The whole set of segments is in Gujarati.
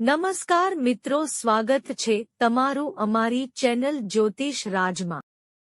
નમસ્કાર મિત્રો, સ્વાગત છે તમારું અમારી ચેનલ જ્યોતિષ રાજમાં.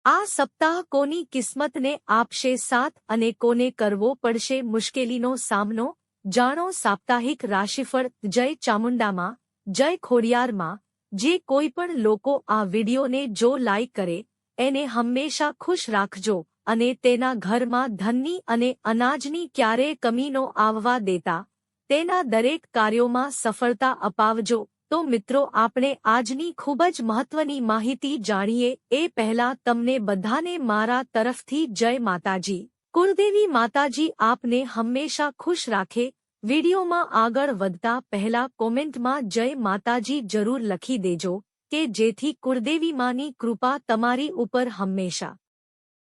આ સપ્તાહ કોની કિસ્મતને આપશે સાથ અને કોને કરવો પડશે મુશ્કેલીનો સામનો? જાણો સાપ્તાહિક રાશિફળ જય ચામુંડામાં, જય ખોડિયારમાં, જે કોઈ પણ લોકો આ વિડીયોને જો લાઈક કરે, એને હંમેશા ખુશ રાખજો અને તેના ઘરમાં ધનની અને અનાજની ક્યારેય કમીનો આવવા દેતા તેના દરેક કાર્યોમાં સફળતા અપાવજો. તો મિત્રો, આપણે આજની ખૂબ જ મહત્વની માહિતી જાણીએ. એ પહેલા તમને બધાને મારા તરફથી જય માતાજી. કુળદેવી માતાજી આપને હંમેશા ખુશ રાખે. વિડીયોમાં આગળ વધતા પહેલા કોમેન્ટમાં જય માતાજી જરૂર લખી દેજો કે જેથી કુળદેવી માની કૃપા તમારી ઉપર હંમેશા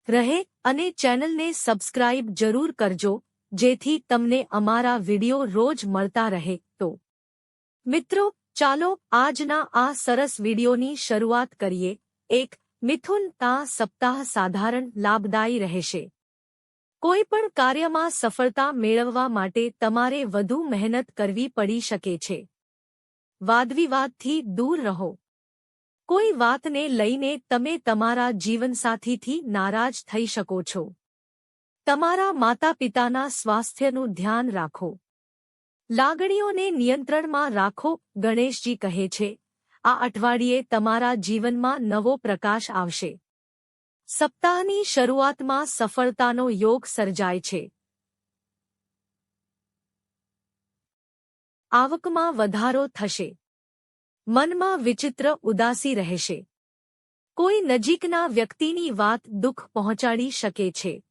રહે અને ચેનલને સબસ્ક્રાઇબ જરૂર કરજો. જેથી તમને અમારા વિડિયો રોજ મળતા રહે તો. મિત્રો, ચાલો આજના આ સરસ વિડિયોની શરૂઆત કરીએ. એક, મિથુન તા સપ્તાહ સાધારણ લાભદાયી રહેશે. કોઈ પણ કાર્યમાં સફળતા મેળવવા માટે તમારે વધુ મહેનત કરવી પડી શકે છે. વાદવિવાદથી દૂર રહો. કોઈ વાતને લઈને તમે તમારા જીવનસાથીથી નારાજ થઈ શકો છો. તમારા માતા પિતાના સ્વાસ્થ્યનું ધ્યાન રાખો. લાગણીઓને નિયંત્રણમાં રાખો, ગણેશજી કહે છે. આ અઠવાડિયે તમારા જીવનમાં નવો પ્રકાશ આવશે. સપ્તાહની શરૂઆતમાં સફળતાનો યોગ સર્જાય છે. આવકમાં વધારો થશે. મનમાં વિચિત્ર ઉદાસી રહેશે. કોઈ નજીકના વ્યક્તિની વાત દુઃખ પહોંચાડી શકે છે.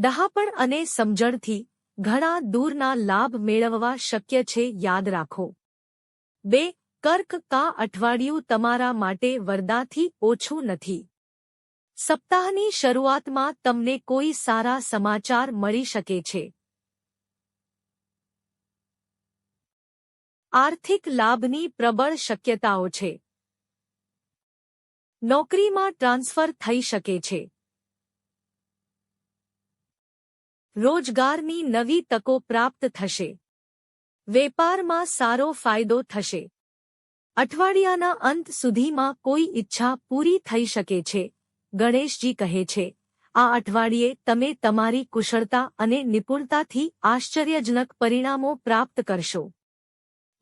ડહાપણ અને સમજણથી ઘણા દૂરના લાભ મેળવવા શક્ય છે, યાદ રાખો. બે, કર્ક કા અઠવાડિયું તમારા માટે વરદાથી ઓછું નથી. સપ્તાહની શરૂઆતમાં તમને કોઈ સારા સમાચાર મળી શકે છે. આર્થિક લાભની પ્રબળ શક્યતાઓ છે. નોકરીમાં ટ્રાન્સફર થઈ શકે છે. રોજગારની નવી તકો પ્રાપ્ત થશે. વેપારમાં સારો ફાયદો થશે. અઠવાડિયાના અંત સુધીમાં કોઈ ઈચ્છા પૂરી થઈ શકે છે, ગણેશજી કહે છે. આ અઠવાડિયે તમે તમારી કુશળતા અને નિપુણતાથી આશ્ચર્યજનક પરિણામો પ્રાપ્ત કરશો.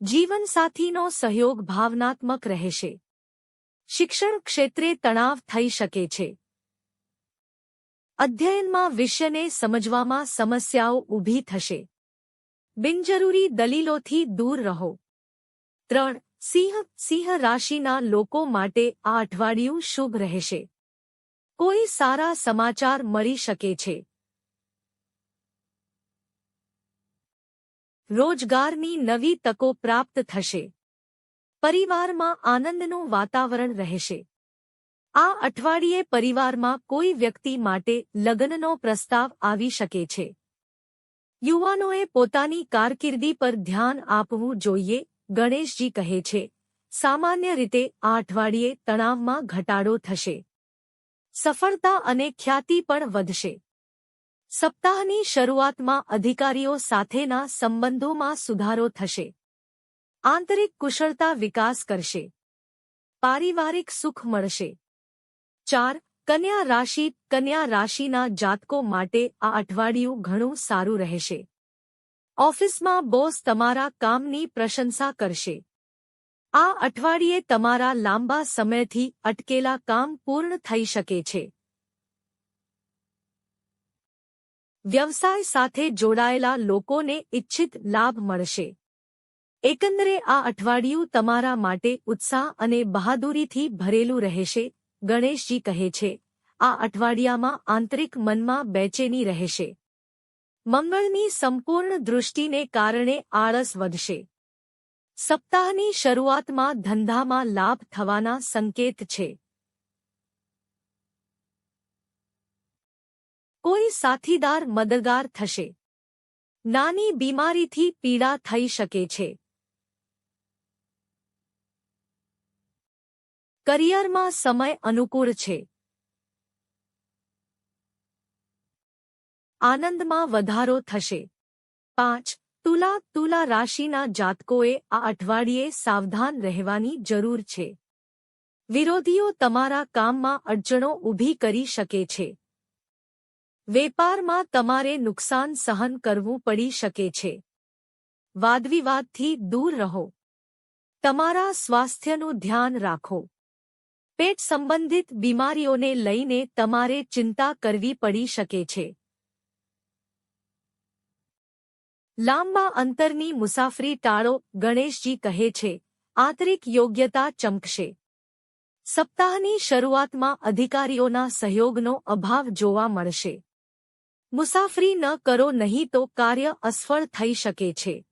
જીવનસાથીનો સહયોગ ભાવનાત્મક રહેશે. શિક્ષણ ક્ષેત્રે તણાવ થઈ શકે છે. અધ્યયનમાં વિષયને સમજવામાં સમસ્યાઓ ઊભી થશે. બિનજરૂરી દલીલોથી દૂર રહો. ત્રણ, સિંહ સિંહ રાશિના લોકો માટે આ અઠવાડિયું શુભ રહેશે. કોઈ સારા સમાચાર મળી શકે છે. રોજગારની નવી તકો પ્રાપ્ત થશે. પરિવારમાં આનંદનું વાતાવરણ રહેશે. આ અઠવાડિયે પરિવારમાં કોઈ વ્યક્તિ માટે લગ્નનો પ્રસ્તાવ આવી શકે છે. યુવાનોએ પોતાની કારકિર્દી પર ધ્યાન આપવું જોઈએ, ગણેશજી કહે છે. સામાન્ય રીતે આ અઠવાડિયે તણાવમાં ઘટાડો થશે. સફળતા અને ખ્યાતિ પણ વધશે. સપ્તાહની શરૂઆતમાં અધિકારીઓ સાથેના સંબંધોમાં સુધારો થશે. આંતરિક કુશળતા વિકાસ કરશે. પારિવારિક સુખ મળશે. ચાર, કન્યા રાશિ, કન્યા રાશિના જાતકો માટે આ અઠવાડિયું ઘણું સારું રહેશે. ઓફિસમાં બોસ તમારા કામની પ્રશંસા કરશે. આ અઠવાડિયે તમારા લાંબા સમયથી અટકેલા કામ પૂર્ણ થઈ શકે છે. વ્યવસાય સાથે જોડાયેલા લોકોને ઇચ્છિત લાભ મળશે. એકંદરે આ અઠવાડિયું તમારા માટે ઉત્સાહ અને બહાદુરીથી ભરેલું રહેશે. ગણેશજી કહે છે, આ અઠવાડિયામાં આંતરિક મનમાં બેચેની રહેશે. મંગળની સંપૂર્ણ દૃષ્ટિને કારણે આળસ વધશે. સપ્તાહની શરૂઆતમાં ધંધામાં લાભ થવાના સંકેત છે. કોઈ સાથીદાર મદદગાર થશે. નાની બીમારીથી પીડા થઈ શકે છે. કરિયરમાં સમય અનુકૂળ છે. આનંદમાં વધારો થશે. પાંચ, તુલા તુલા રાશિના જાતકોએ આ અઠવાડિયે સાવધાન રહેવાની જરૂર છે. વિરોધીઓ તમારા કામમાં અડચણો ઊભી કરી શકે છે. વેપારમાં તમારે નુકસાન સહન કરવું પડી શકે છે. વાદવિવાદથી દૂર રહો. તમારા સ્વાસ્થ્યનું ધ્યાન રાખો. પેટ સંબંધિત બીમારીઓને લઈને તમારે ચિંતા કરવી પડી શકે છે. લાંબા અંતરની મુસાફરી ટાળો, ગણેશજી કહે છે, આંતરિક યોગ્યતા ચમકશે. સપ્તાહની શરૂઆતમાં અધિકારીઓના સહયોગનો અભાવ જોવા મળશે. મુસાફરી ન કરો, નહીં તો કાર્ય અસફળ થઈ શકે છે.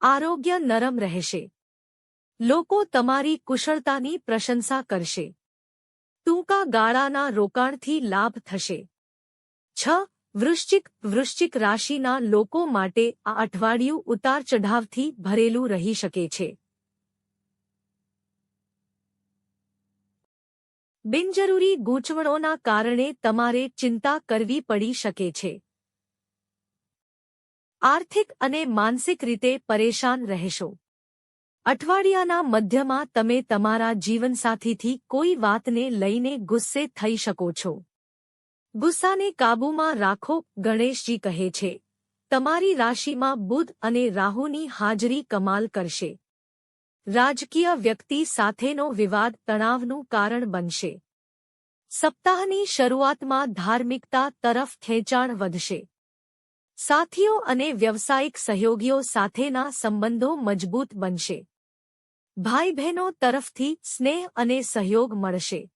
આરોગ્ય નરમ રહેશે. લોકો તમારી કુશળતાની પ્રશંસા કરશે. ટૂંકા ગાળાના રોકાણથી લાભ થશે. છ, વૃશ્ચિક વૃશ્ચિક રાશિના લોકો માટે આ અઠવાડિયું ઉતાર ચઢાવથી ભરેલું રહી શકે છે. બિનજરૂરી ગૂંચવણોના કારણે તમારે ચિંતા કરવી પડી શકે છે. આર્થિક અને માનસિક રીતે પરેશાન રહેશો. અઠવાડિયાના મધ્યમાં તમે તમારા જીવનસાથીથી કોઈ વાતને લઈને ગુસ્સે થઈ શકો છો. ગુસ્સાને કાબૂમાં રાખો, ગણેશજી કહે છે. તમારી રાશિમાં બુધ અને રાહુની હાજરી કમાલ કરશે. રાજકીય વ્યક્તિ સાથેનો વિવાદ તણાવનું કારણ બનશે. સપ્તાહની શરૂઆતમાં ધાર્મિકતા તરફ ખેંચાણ વધશે. સાથીઓ અને વ્યવસાયિક સહયોગીઓ સાથેના સંબંધો મજબૂત બનશે. ભાઈ બહેનો તરફથી સ્નેહ અને સહયોગ મળશે.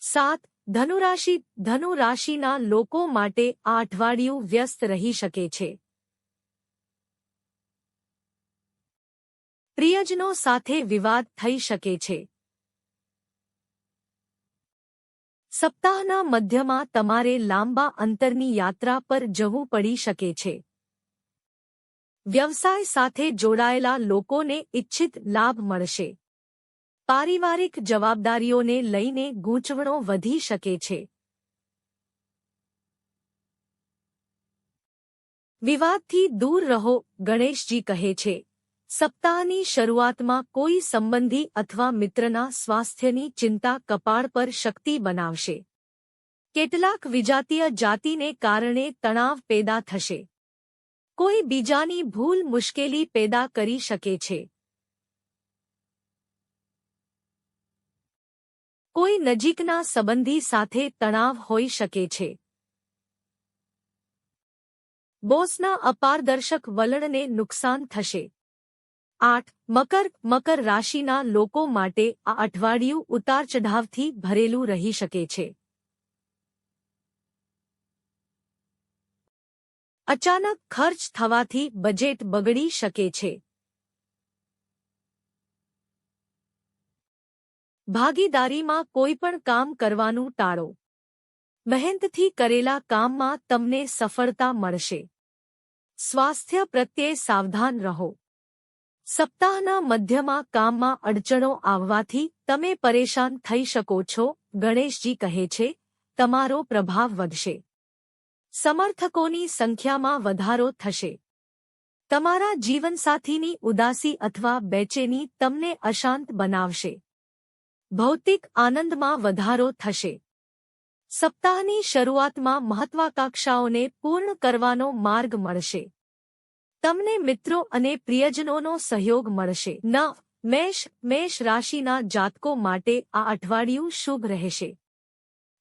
સાત, ધનુરાશિ, ધનુરાશિના લોકો માટે આ અઠવાડિયું વ્યસ્ત રહી શકે છે. પ્રિયજનો સાથે વિવાદ થઈ શકે છે. સપ્તાહના મધ્યમાં તમારે લાંબા અંતરની યાત્રા પર જવું પડી શકે છે. વ્યવસાય સાથે જોડાયેલા લોકોને ઇચ્છિત લાભ મળશે. પારિવારિક જવાબદારીઓને લઈને ગૂંચવણો વધી શકે છે. વિવાદથી દૂર રહો, ગણેશજી કહે છે. સપ્તાહની શરૂઆતમાં કોઈ સંબંધી અથવા મિત્રના સ્વાસ્થ્યની ચિંતા કપાળ પર શક્તિ બનાવશે. કેટલાક વિજાતીય જાતિને કારણે તણાવ પેદા થશે. કોઈ બીજાની ભૂલ મુશ્કેલી પેદા કરી શકે છે. કોઈ નજીકના સંબંધી સાથે તણાવ હોઈ શકે છે. બોસના અપારદર્શક વલણને નુકસાન થશે. આઠ, મકર મકર રાશિના લોકો માટે આ અઠવાડિયું ઉતાર ચઢાવથી ભરેલું રહી શકે છે. અચાનક ખર્ચ થવાથી બજેટ બગડી શકે છે. ભાગીદારીમાં કોઈ પણ કામ કરવાનું ટાળો. મહેનતથી કરેલા કામમાં તમને સફળતા મળશે. સ્વાસ્થ્ય પ્રત્યે સાવધાન રહો. સપ્તાહના મધ્યમાં કામમાં અડચણો આવવાથી તમે પરેશાન થઈ શકો છો, ગણેશજી કહે છે, તમારો પ્રભાવ વધશે. સમર્થકોની સંખ્યામાં વધારો થશે. તમારા જીવનસાથીની ઉદાસી અથવા બેચેની તમને અશાંત બનાવશે. ભૌતિક આનંદમાં વધારો થશે. સપ્તાહની શરૂઆતમાં મહત્વાકાંક્ષાઓને પૂર્ણ કરવાનો માર્ગ મળશે. તમને મિત્રો અને પ્રિયજનોનો સહયોગ મળશે. ન, મેષ મેષ રાશિના જાતકો માટે આ અઠવાડિયું શુભ રહેશે.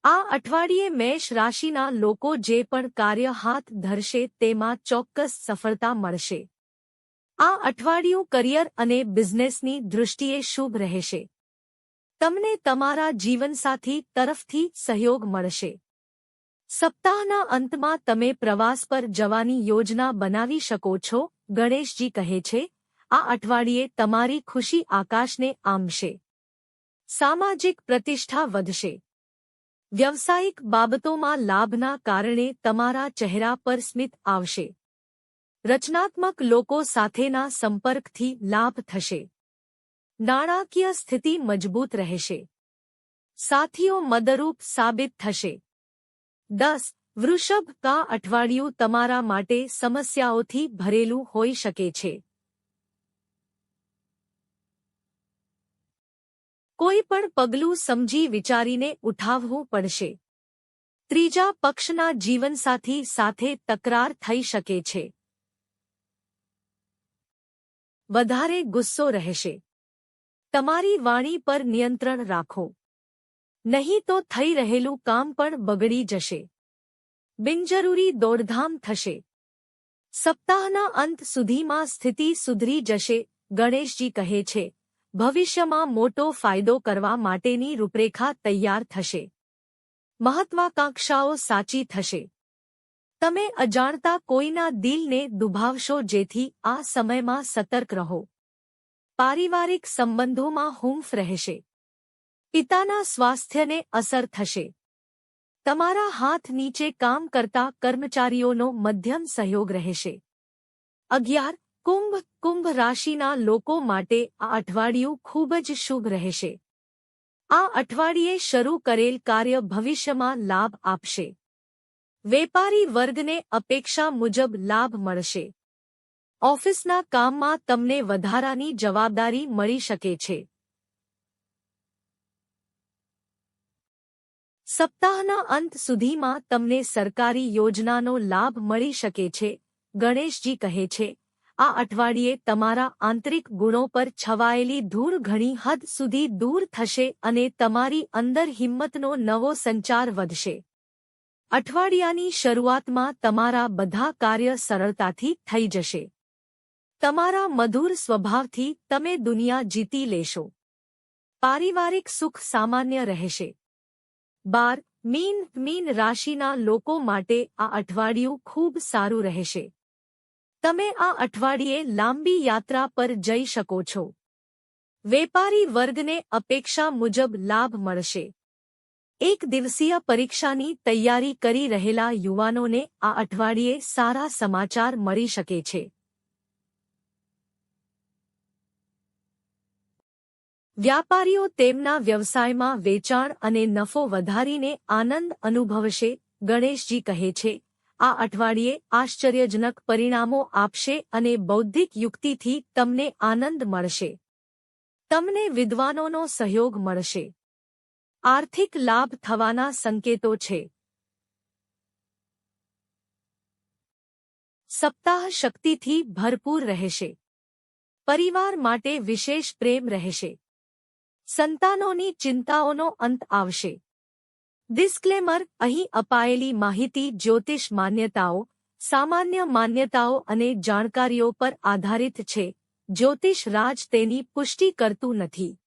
આ અઠવાડિયે મેષ રાશિના લોકો જે પણ કાર્ય હાથ ધરશે તેમાં ચોક્કસ સફળતા મળશે. આ અઠવાડિયું કરિયર અને બિઝનેસની દૃષ્ટિએ શુભ રહેશે. તમને તમારા જીવનસાથી તરફથી સહયોગ મળશે. સપ્તાહના અંતમાં તમે પ્રવાસ પર જવાની યોજના બનાવી શકો છો, ગણેશજી કહે છે. આ અઠવાડિયે તમારી ખુશી આકાશને આંબશે. સામાજિક પ્રતિષ્ઠા વધશે. વ્યવસાયિક બાબતોમાં લાભના કારણે તમારા ચહેરા પર સ્મિત આવશે. રચનાત્મક લોકો સાથેના સંપર્કથી લાભ થશે. નાણાકીય સ્થિતિ મજબૂત રહેશે. સાથીઓ મદરૂપ સાબિત થશે. દસ, વૃષભ કા અઠવાડિયું તમારા માટે સમસ્યાઓથી ભરેલું હોઈ શકે છે. કોઈ પણ પગલું સમજી વિચારીને ઉઠાવવું પડશે. ત્રીજા, પક્ષના જીવનસાથી સાથે તકરાર થઈ શકે છે. વધારે ગુસ્સો રહેશે. તમારી વાણી પર નિયંત્રણ રાખો. નહીં તો થઈ રહેલું કામ પણ બગડી જશે. બિનજરૂરી દોડધામ થશે. સપ્તાહના અંત સુધીમાં સ્થિતિ સુધરી જશે, ગણેશજી કહે છે. ભવિષ્યમાં મોટો ફાયદો કરવા માટેની રૂપરેખા તૈયાર થશે. મહત્વાકાંક્ષાઓ સાચી થશે. તમે અજાણતા કોઈના દિલને દુભાવશો જેથી આ સમયમાં સતર્ક રહો. પારિવારિક સંબંધોમાં હુંફ રહેશે. પિતાના સ્વાસ્થ્યને અસર થશે. તમારા હાથ નીચે કામ કરતા કર્મચારીઓનો મધ્યમ સહયોગ રહેશે. અગિયાર, કુંભ કુંભ રાશિના લોકો માટે આ અઠવાડિયું ખૂબ જ શુભ રહેશે. આ અઠવાડિયે શરૂ કરેલ કાર્ય ભવિષ્યમાં લાભ આપશે. વેપારી વર્ગને અપેક્ષા મુજબ લાભ મળશે. ઓફિસના કામમાં તમને વધારાની જવાબદારી મળી શકે છે. સપ્તાહના અંત સુધીમાં તમને સરકારી યોજનાનો લાભ મળી શકે છે, ગણેશજી કહે છે. આ અઠવાડિયે તમારા આંતરિક ગુણો પર છવાયેલી ધૂળ ઘણી હદ સુધી દૂર થશે અને તમારી અંદર હિંમતનો નવો સંચાર વધશે. અઠવાડિયાની શરૂઆતમાં તમારા બધા કાર્ય સરળતાથી થઈ જશે. તમારા મધુર સ્વભાવથી તમે દુનિયા જીતી લેશો. પારિવારિક સુખ સામાન્ય રહેશે. બાર, મીન મીન રાશિના લોકો માટે આ અઠવાડિયું ખૂબ સારું રહેશે. તમે આ અઠવાડિયે લાંબી યાત્રા પર જઈ શકો છો. વેપારી વર્ગને અપેક્ષા મુજબ લાભ મળશે. એક દિવસીય પરીક્ષાની તૈયારી કરી રહેલા યુવાનોને આ અઠવાડિયે સારા સમાચાર મળી શકે છે. વ્યાપારીઓ તેમના વ્યવસાયમાં વેચાણ અને નફો વધારીને આનંદ અનુભવશે, ગણેશજી કહે છે. આ અઠવાડિયે આશ્ચર્યજનક પરિણામો આપશે અને બૌદ્ધિક યુક્તિથી તમને આનંદ મળશે. તમને વિદ્વાનોનો સહયોગ મળશે. આર્થિક લાભ થવાના સંકેતો છે. સપ્તાહ શક્તિથી ભરપૂર રહેશે. પરિવાર માટે વિશેષ પ્રેમ રહેશે. સંતાનોની ચિંતાઓનો અંત આવશે. ડિસ્ક્લેમર અહીં અપાયેલી માહિતી, જ્યોતિષ માન્યતાઓ, સામાન્ય માન્યતાઓ અને જાણકારીઓ પર આધારિત છે. જ્યોતિષ રાજ તેની પુષ્ટિ કરતું નથી.